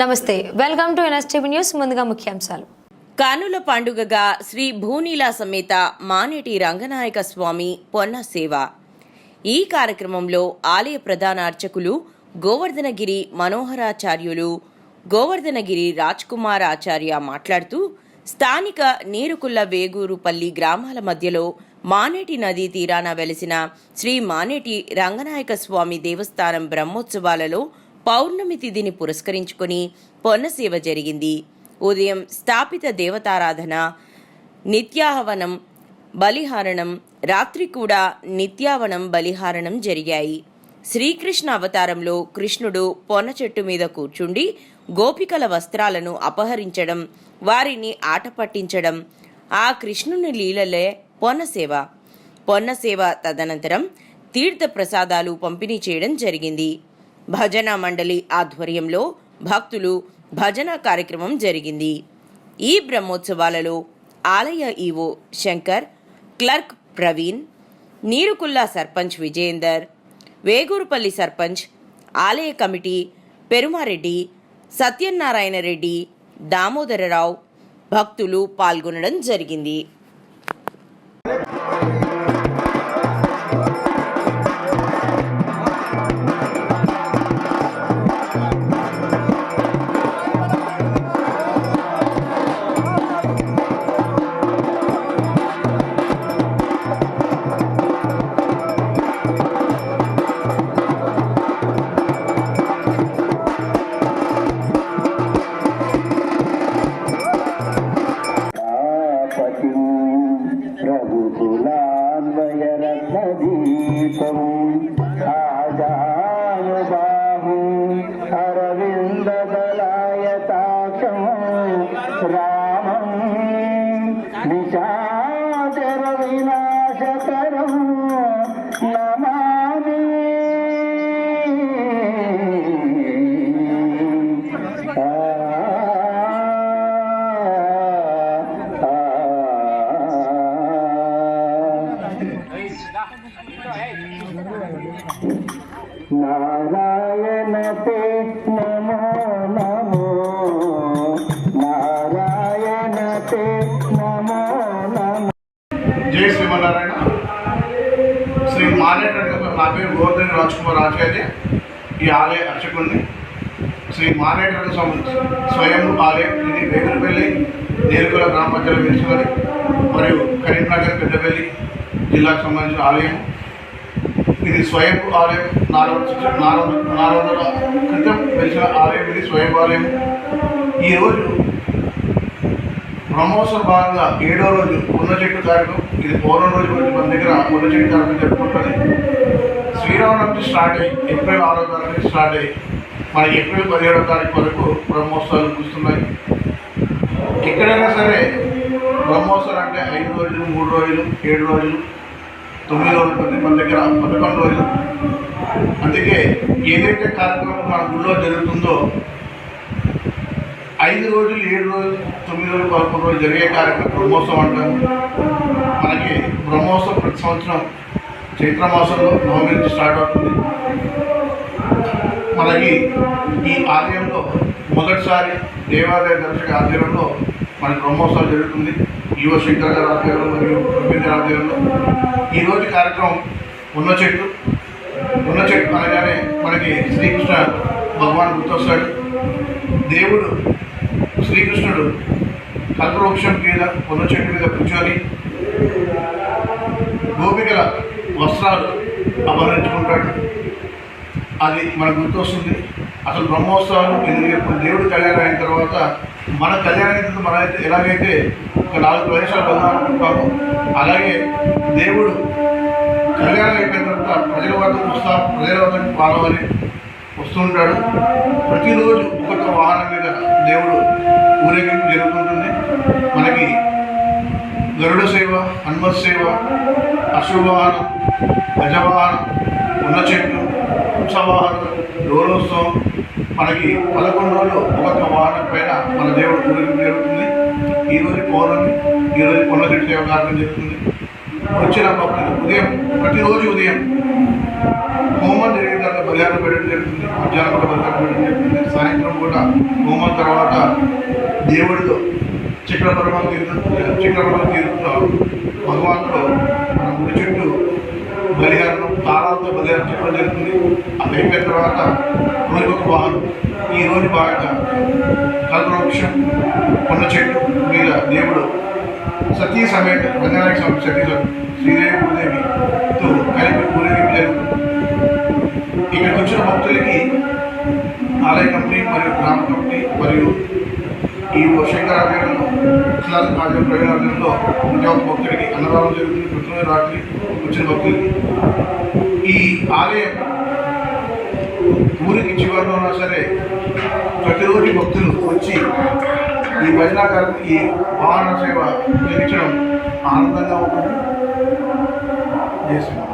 నమస్తే welcome to NSTV news ముందుగా ముఖ్యాంశాలు. కానుల పండుగగా శ్రీ భూనీల సమేత మానేటి రంగనాయక స్వామి పొన్న సేవ. ఈ కార్యక్రమంలో ఆలయ ప్రధాన అర్చకులు గోవర్ధనగిరి మనోహరాచార్యులు గోవర్ధనగిరి రాజ్ కుమార్ ఆచార్య మాట్లాడుతూ స్థానిక నీరుకుల్ల వేగూరుపల్లి గ్రామాల మధ్యలో మానేటి నదీ తీరాన వెలిసిన శ్రీ మానేటి రంగనాయక స్వామి దేవస్థానం బ్రహ్మోత్సవాలలో పౌర్ణమి తిథిని పురస్కరించుకుని పొన్నసేవ జరిగింది. ఉదయం స్థాపిత దేవతారాధన నిత్యాహవనం బలిహారణం రాత్రి కూడా నిత్యావనం బలిహారణం జరిగాయి. శ్రీకృష్ణ అవతారంలో కృష్ణుడు పొన్న చెట్టు మీద కూర్చుండి గోపికల వస్త్రాలను అపహరించడం వారిని ఆట పట్టించడం ఆ కృష్ణుని లీలలే పొన్నసేవ పొన్నసేవ తదనంతరం తీర్థ ప్రసాదాలు పంపిణీ చేయడం జరిగింది. భజన మండలి ఆధ్వర్యంలో భక్తులు భజన కార్యక్రమం జరిగింది. ఈ బ్రహ్మోత్సవాలలో ఆలయ ఈవో శంకర్ క్లర్క్ ప్రవీణ్ నీరుకుల్లా సర్పంచ్ విజేందర్ వేగూరుపల్లి సర్పంచ్ ఆలయ కమిటీ పెరుమారెడ్డి సత్యనారాయణ రెడ్డి దామోదరరావు భక్తులు పాల్గొనడం జరిగింది. రామం నిశాచర వినాశకరం పేరు గోవర్ధన్ ఆచార్య ఈ ఆలయ అర్చకుడిని. శ్రీ మానేట స్వయం ఆలయం. ఇది వేగులపల్లి నేరుకుల గ్రామ మధ్యలో వెలుసుకొని మరియు కరీంనగర్ పెద్దపల్లి జిల్లాకు సంబంధించిన ఆలయం. ఇది స్వయం ఆలయం. నాలుగు నాలుగు నాలుగు వందల క్రితం వెలిసిన ఆలయం ఇది స్వయం ఆలయం. ఈరోజు బ్రహ్మోత్సవ భాగంగా ఏడో రోజు ఉన్న చెట్టు కార్యక్రమం. ఇది పౌర్ణం రోజు రోజు మన దగ్గర ఉన్న చెట్టు కార్యక్రమం జరుపుకుంటుంది. శ్రీరామనవమి స్టార్ట్ అయ్యి ఏప్రిల్ ఆరో తారీఖు స్టార్ట్ అయ్యి మనకి ఏప్రిల్ పదిహేడో తారీఖు వరకు బ్రహ్మోత్సవాలు కూర్చున్నాయి ఎక్కడైనా సరే బ్రహ్మోత్సవాలు అంటే ఐదు రోజులు మూడు రోజులు ఏడు రోజులు తొమ్మిది రోజులు ఉంటుంది మన దగ్గర పదకొండు రోజులు. అందుకే ఏదైతే కార్యక్రమం మన గుళ్ళో జరుగుతుందో ఐదు రోజులు ఏడు రోజులు తొమ్మిది రోజులు పదకొండు రోజులు జరిగే కార్యక్రమం బ్రహ్మోత్సవం అంటాము. మనకి బ్రహ్మోత్సవం ప్రతి సంవత్సరం చైత్రమాసంలో నవమి నుంచి స్టార్ట్ అవుతుంది. మనకి ఈ ఆలయంలో మొదటిసారి దేవాలయ దర్శక ఆధ్వర్యంలో మనకి బ్రహ్మోత్సవం జరుగుతుంది. యువ శంకర్ గారి ఆధ్వర్యంలో మరియు రవీంద్ర ఆధ్వర్యంలో. ఈరోజు కార్యక్రమం ఉన్న చెట్టు ఉన్న చెట్టు అనగానే మనకి శ్రీకృష్ణ భగవాన్ గుర్తొస్తాడు. దేవుడు శ్రీకృష్ణుడు కల్పవృక్షం మీద ఉన్న చెట్టు మీద కూర్చొని గోపికల వస్త్రాలు అపహరించుకుంటాడు. అది మనకు గుర్తొస్తుంది. అసలు బ్రహ్మోత్సవాలు ఎందుకు దేవుడు కళ్యాణం అయిన తర్వాత మన కళ్యాణం అయిన ఎలాగైతే ఒక నాలుగు ప్రదేశాలు వెళ్దాం అలాగే దేవుడు కళ్యాణం అయిపోయిన తర్వాత ప్రజల వద్దకు వస్తా ప్రజల వద్దకు పాలవని వస్తుంటాడు. ప్రతిరోజు ఒక్కొక్క వాహనం మీద దేవుడు ఊరేగింపు జరుగుతుంటుంది. మనకి గరుడ సేవ హనుమత్ సేవ అశ్వవాహనం గజవాహనం ఉన్న చెట్లు ఉత్సవాహనం డోలోత్సవం. మనకి పదకొండు రోజులు ఒక్కొక్క వాహనం పైన మన దేవుడు పూజలు జరుగుతుంది. ఈరోజు పౌర్ణమి ఈరోజు పొన్న సేవ కార్యక్రమం జరుగుతుంది. వచ్చిన భక్తులు ఉదయం ప్రతిరోజు ఉదయం హోమం జరిగిన తర్వాత బలిహారం పెట్టడం జరుగుతుంది. మధ్యాహ్నం కూడా బలిహారం పెట్టడం జరుగుతుంది. సాయంత్రం కూడా హోమం తర్వాత దేవుడితో చక్రపరమ తీర్థ చక్రపరమ తీర్థంలో భగవాన్తో మన గుడి చుట్టూ బలిహారం తాళాలతో బలిహారం చెప్పడం జరుగుతుంది. అది అయిపోయిన తర్వాత రోజుకొక వాహనం ఈ రోజు బాగా కల్పవృక్షం కొండ చెట్టు మీద దేవుడు సతీ సమేత రంగనాయక స్వామి సతీ స్వామి శ్రీదేవి భూదేవితో కలిపి ఊరేగింపు జరుగుతుంది. ఇక్కడికి వచ్చిన భక్తులకి ఆలయ కంపెనీ మరియు గ్రామ కంపెనీ మరియు ఈ శంకరాలయంలో ఇస్లాం ఆలయం ప్రయోజనంలో ప్రతి ఒక్క భక్తుడికి అన్నదానం జరుగుతుంది. ప్రతిరోజు రాత్రి వచ్చిన భక్తులకి. ఈ ఆలయం ఊరికి చివరిలో ఉన్నా సరే ప్రతిరోజు భక్తులు వచ్చి ఈ భజనాకారం ఈ వాహన సేవ జరిగించడం ఆనందంగా ఉంటుంది. చేస్తున్నాం